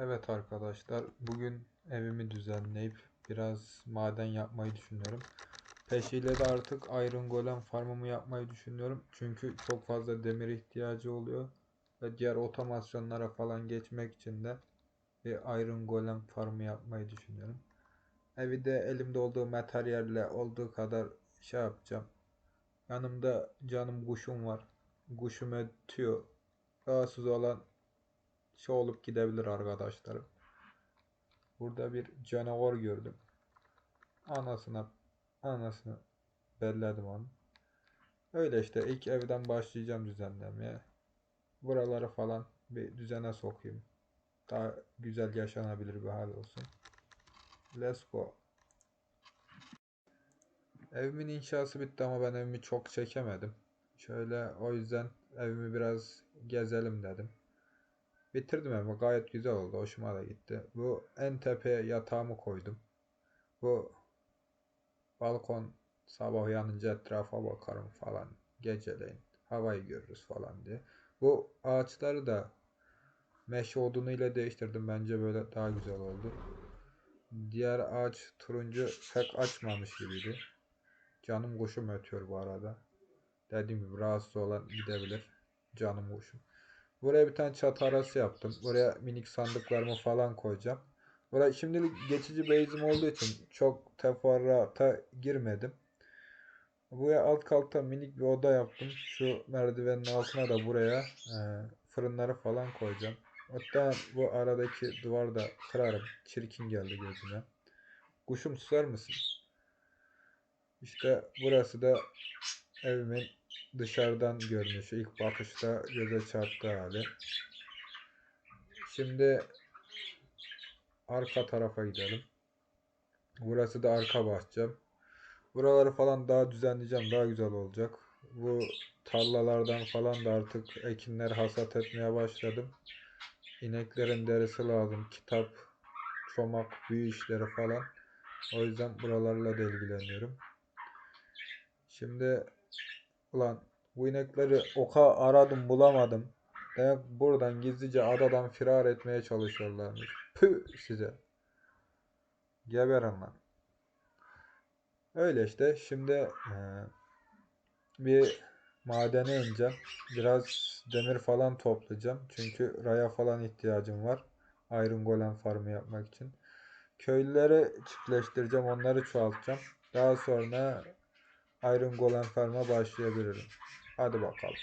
Evet arkadaşlar, bugün evimi düzenleyip biraz maden yapmayı düşünüyorum. Peşiyle de artık Iron Golem farmımı yapmayı düşünüyorum. Çünkü çok fazla demir ihtiyacı oluyor. Ve diğer otomasyonlara falan geçmek için de bir Iron Golem farmı yapmayı düşünüyorum. Evi de elimde olduğu materyalle olduğu kadar şey yapacağım. Yanımda canım kuşum var. Kuşum ötüyor. Rahatsız olan şey olup gidebilir arkadaşlarım. Burada bir canavar gördüm. Anasına anasını belledim onu. Öyle işte ilk evden başlayacağım düzenlemeye. Buraları falan bir düzene sokayım. Daha güzel yaşanabilir bir hal olsun. Let's go. Evimin inşası bitti ama ben evimi çok çekemedim. Şöyle o yüzden evimi biraz gezelim dedim. Bitirdim ama gayet güzel oldu. Hoşuma da gitti. Bu en tepeye yatağımı koydum. Bu balkon sabah uyanınca etrafa bakarım falan. Geceleyin havayı görürüz falan diye. Bu ağaçları da meşe odunu ile değiştirdim. Bence böyle daha güzel oldu. Diğer ağaç turuncu pek açmamış gibiydi. Canım kuşum ötüyor bu arada. Dediğim gibi rahatsız olan gidebilir. Canım kuşum. Buraya bir tane çatı arası yaptım. Buraya minik sandıklarımı falan koyacağım. Buraya şimdilik geçici base'im olduğu için çok teferruata girmedim. Buraya alt kalta minik bir oda yaptım. Şu merdivenin altına da buraya e, fırınları falan koyacağım. Hatta bu aradaki duvarı da kırarım. Çirkin geldi gözüme. Kuşum susar mısın? İşte burası da evimin dışarıdan görünüşü. ilk bakışta göze çarptığı hali. Şimdi arka tarafa gidelim. Burası da arka bahçem. Buraları falan daha düzenleyeceğim. Daha güzel olacak. Bu tarlalardan falan da artık ekinler hasat etmeye başladım. İneklerin derisi lazım. Kitap, çomak, büyü işleri falan. O yüzden buralarla da ilgileniyorum. Şimdi ulan bu inekleri oka aradım bulamadım. Demek buradan gizlice adadan firar etmeye çalışıyorlarmış. Püh size. Geberin lan. Öyle işte. Şimdi eee, bir madene ineceğim. Biraz demir falan toplayacağım. Çünkü raya falan ihtiyacım var. Iron Golem farmı yapmak için. Köylüleri çiftleştireceğim. Onları çoğaltacağım. Daha sonra Iron Golem farm'a başlayabilirim. Hadi bakalım.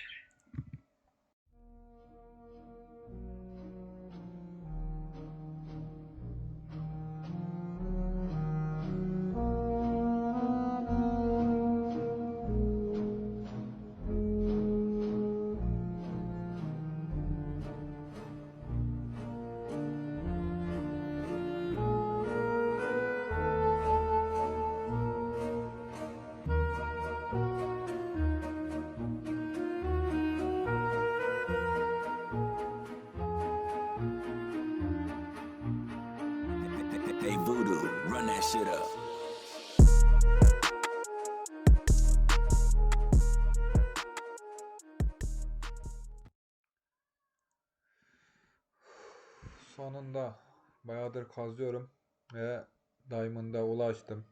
Sonunda bayağıdır kazıyorum ve Diamond'a ulaştım.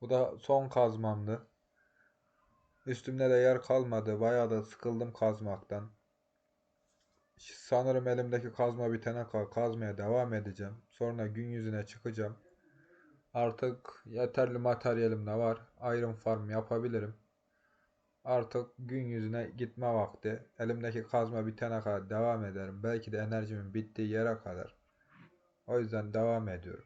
Bu da son kazmamdı. Üstümde de yer kalmadı. Bayağı da sıkıldım kazmaktan. Sanırım elimdeki kazma bitene kadar kazmaya devam edeceğim. Sonra gün yüzüne çıkacağım. Artık yeterli materyalim de var. Iron Farm yapabilirim. Artık gün yüzüne gitme vakti. Elimdeki kazma bitene kadar devam ederim. Belki de enerjimin bittiği yere kadar. O yüzden devam ediyorum.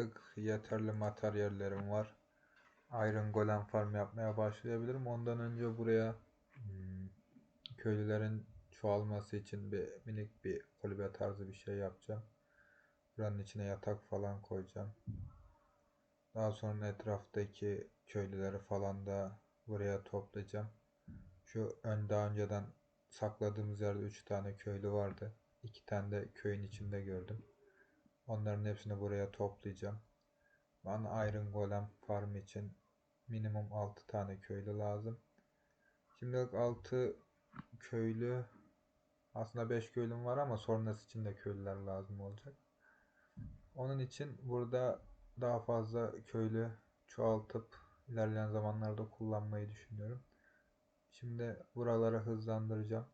Artık yeterli materyallerim var. Iron Golem farm yapmaya başlayabilirim. Ondan önce buraya hmm, köylülerin çoğalması için bir minik bir kulübe tarzı bir şey yapacağım. Buranın içine yatak falan koyacağım. Daha sonra etraftaki köylüleri falan da buraya toplayacağım. Şu ön daha önceden sakladığımız yerde 3 tane köylü vardı. 2 tane de köyün içinde gördüm. Onların hepsini buraya toplayacağım. Bana Iron Golem farm için minimum 6 tane köylü lazım. Şimdilik 6 köylü aslında 5 köylüm var ama sonrası için de köylüler lazım olacak. Onun için burada daha fazla köylü çoğaltıp ilerleyen zamanlarda kullanmayı düşünüyorum. Şimdi buraları hızlandıracağım.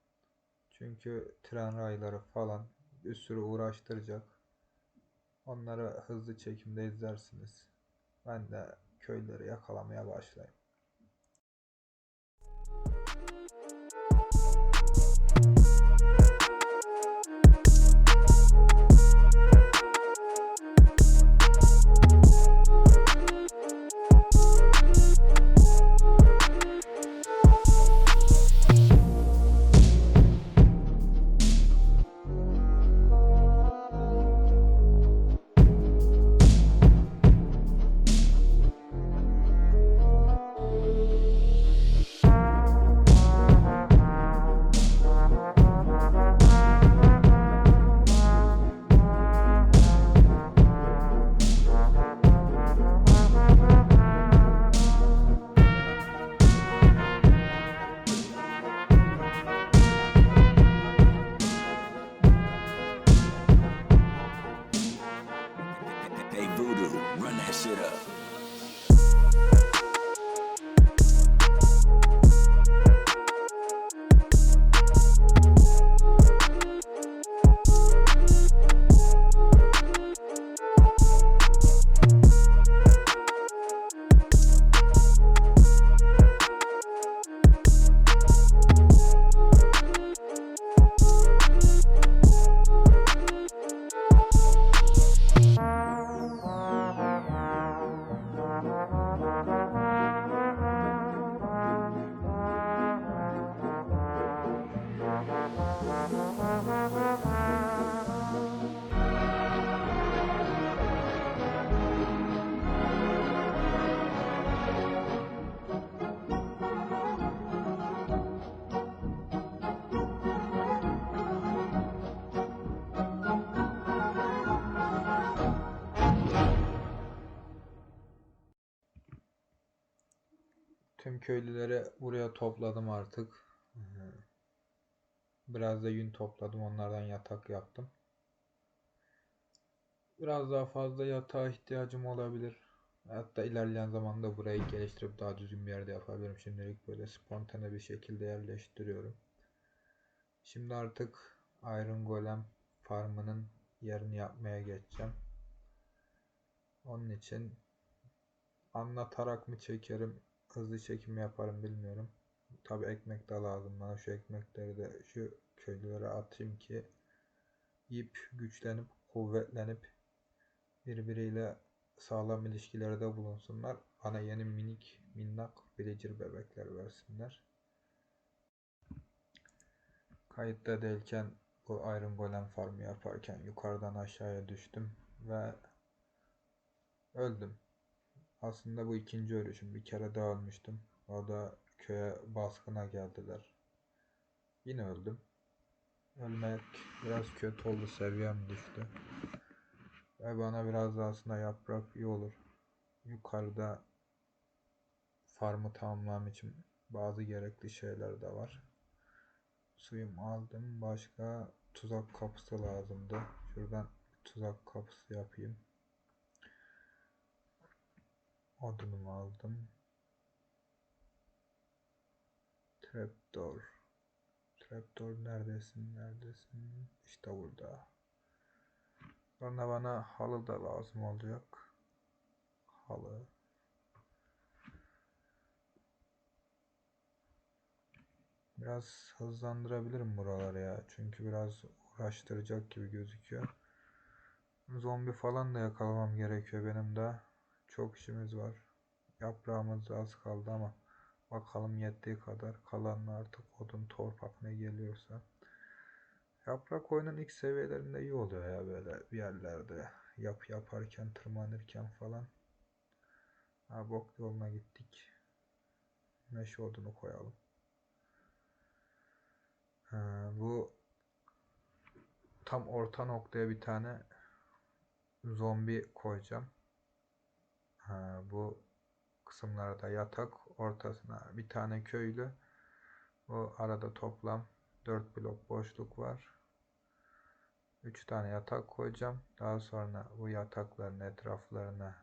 Çünkü tren rayları falan bir sürü uğraştıracak. Onları hızlı çekimde izlersiniz. Ben de köyleri yakalamaya başlayayım. Tüm köylüleri buraya topladım artık. Ee, Biraz da yün topladım. Onlardan yatak yaptım. Biraz daha fazla yatağa ihtiyacım olabilir. Hatta ilerleyen zamanda burayı geliştirip daha düzgün bir yerde yapabilirim. Şimdilik böyle spontane bir şekilde yerleştiriyorum. Şimdi artık Iron Golem farmının yerini yapmaya geçeceğim. Onun için anlatarak mı çekerim, hızlı çekim yaparım bilmiyorum. Tabi ekmek de lazım bana. Şu ekmekleri de şu köylülere atayım ki ip güçlenip kuvvetlenip birbiriyle sağlam ilişkilerde bulunsunlar. Bana yeni minik minnak villager bebekler versinler. Kayıtta değilken bu Iron Golem farmı yaparken yukarıdan aşağıya düştüm ve öldüm. Aslında bu ikinci ölüşüm. Bir kere daha ölmüştüm. O da köye baskına geldiler. Yine öldüm. Ölmek biraz kötü oldu. Seviyem düştü. Ve bana biraz daha aslında yaprak iyi olur. Yukarıda farmı tamamlamam için bazı gerekli şeyler de var. Suyumu aldım. Başka tuzak kapısı lazımdı. Şuradan tuzak kapısı yapayım. Odunumu aldım. Trapdoor. Trapdoor neredesin? Neredesin? İşte burada. Sonra bana halı da lazım olacak. Halı. Biraz hızlandırabilirim buraları ya. Çünkü biraz uğraştıracak gibi gözüküyor. Zombi falan da yakalamam gerekiyor benim de. Çok işimiz var. Yaprağımız az kaldı ama bakalım yettiği kadar kalanla artık odun torpak ne geliyorsa. Yaprak oyunun ilk seviyelerinde iyi oluyor ya böyle bir yerlerde yap yaparken tırmanırken falan. Ha bok yoluna gittik. Meşe odunu koyalım. Ha, bu tam orta noktaya bir tane zombi koyacağım. Bu kısımlarda yatak, ortasına bir tane köylü. Bu arada toplam 4 blok boşluk var. 3 tane yatak koyacağım. Daha sonra bu yatakların etraflarına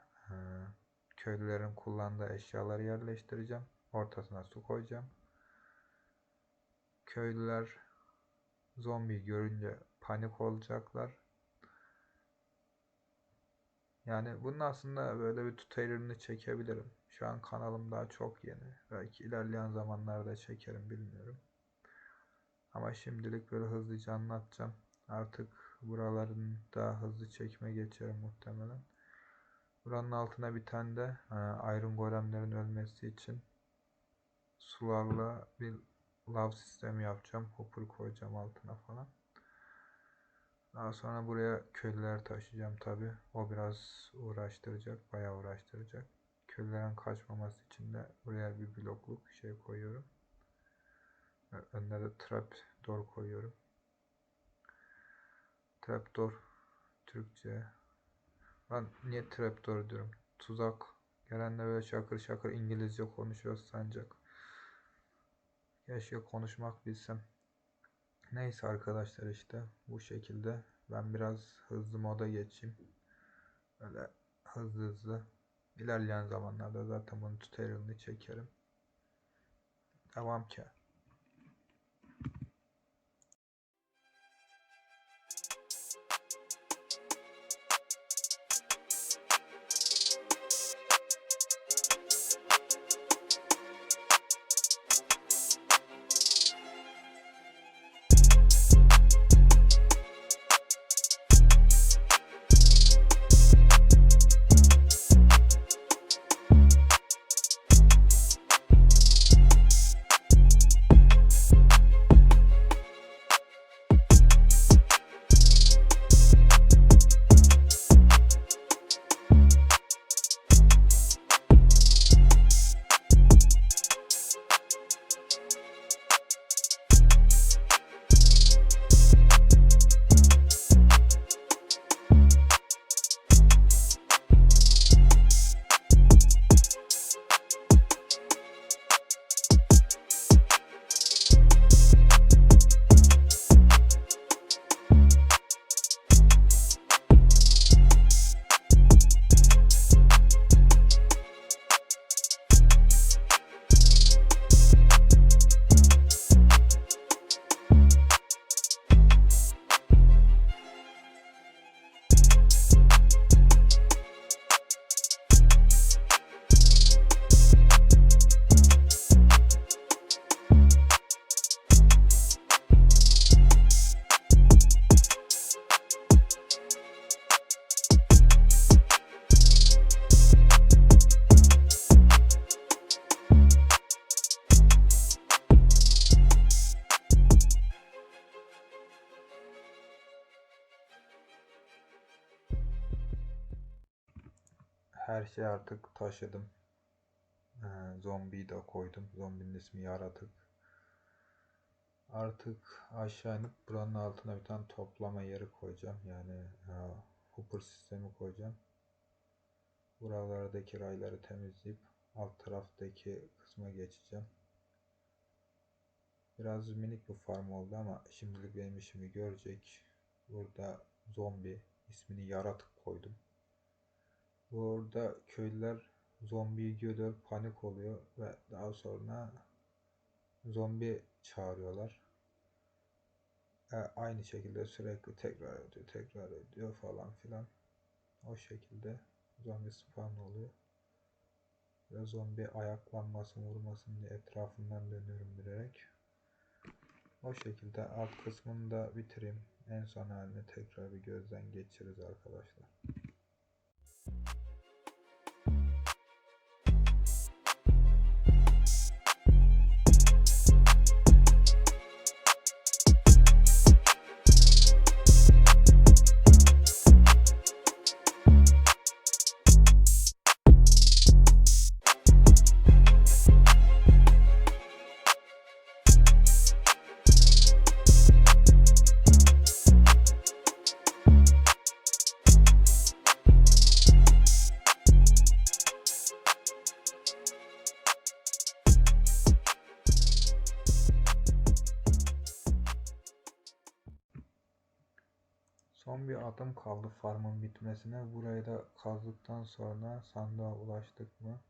köylülerin kullandığı eşyaları yerleştireceğim. Ortasına su koyacağım. Köylüler zombi görünce panik olacaklar. Yani bunun aslında böyle bir tutorial'ını çekebilirim. Şu an kanalım daha çok yeni. Belki ilerleyen zamanlarda çekerim bilmiyorum. Ama şimdilik böyle hızlıca anlatacağım. Artık buraların daha hızlı çekime geçerim muhtemelen. Buranın altına bir tane de e, Iron Golemlerin ölmesi için sularla bir lav sistemi yapacağım. Hopper koyacağım altına falan. Daha sonra buraya köylüler taşıyacağım tabi. O biraz uğraştıracak, bayağı uğraştıracak. Köylülerin kaçmaması için de buraya bir blokluk şey koyuyorum. Önüne de trap door koyuyorum. Trapdoor Türkçe. Ben niye trapdoor diyorum? Tuzak. Gelen de böyle şakır şakır İngilizce konuşuyor sancak. Keşke konuşmak bilsem. Neyse arkadaşlar işte bu şekilde. Ben biraz hızlı moda geçeyim. Böyle hızlı hızlı. İlerleyen zamanlarda zaten bunun tutorial'ını çekerim. Devam ki. Her şeyi artık taşıdım. Ee, zombiyi de koydum. Zombinin ismi Yaratık. Artık aşağı inip buranın altına bir tane toplama yeri koyacağım. Yani e, hopper sistemi koyacağım. Buralardaki rayları temizleyip alt taraftaki kısma geçeceğim. Biraz minik bir farm oldu ama şimdilik benim işimi görecek. Burada zombi ismini Yaratık koydum. Burada köylüler zombiyi görüyor, panik oluyor ve daha sonra zombi çağırıyorlar. E, aynı şekilde sürekli tekrar ediyor, tekrar ediyor falan filan. O şekilde zombi spawn oluyor. Ve zombi ayaklanmasın, vurmasın diye etrafından dönüyorum bilerek. O şekilde alt kısmını da bitireyim. en son halini tekrar bir gözden geçiririz arkadaşlar. Adım kaldı farmın bitmesine. Burayı da kazdıktan sonra sandığa ulaştık mı?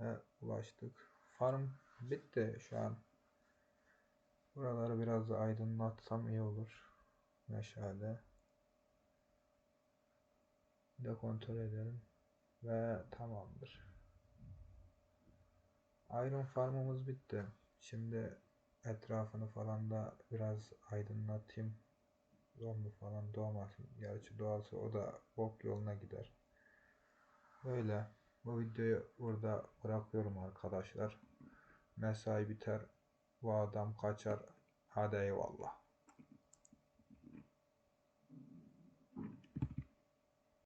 Ve ulaştık. Farm bitti şu an. Buraları biraz da aydınlatsam iyi olur. Meşale. Bir de kontrol edelim. Ve tamamdır. Iron farmımız bitti. Şimdi etrafını falan da biraz aydınlatayım. Zombi falan doğmasın. Gerçi doğarsa o da bok yoluna gider. Böyle. Bu videoyu burada bırakıyorum arkadaşlar. Mesai biter. Bu adam kaçar. Hadi eyvallah.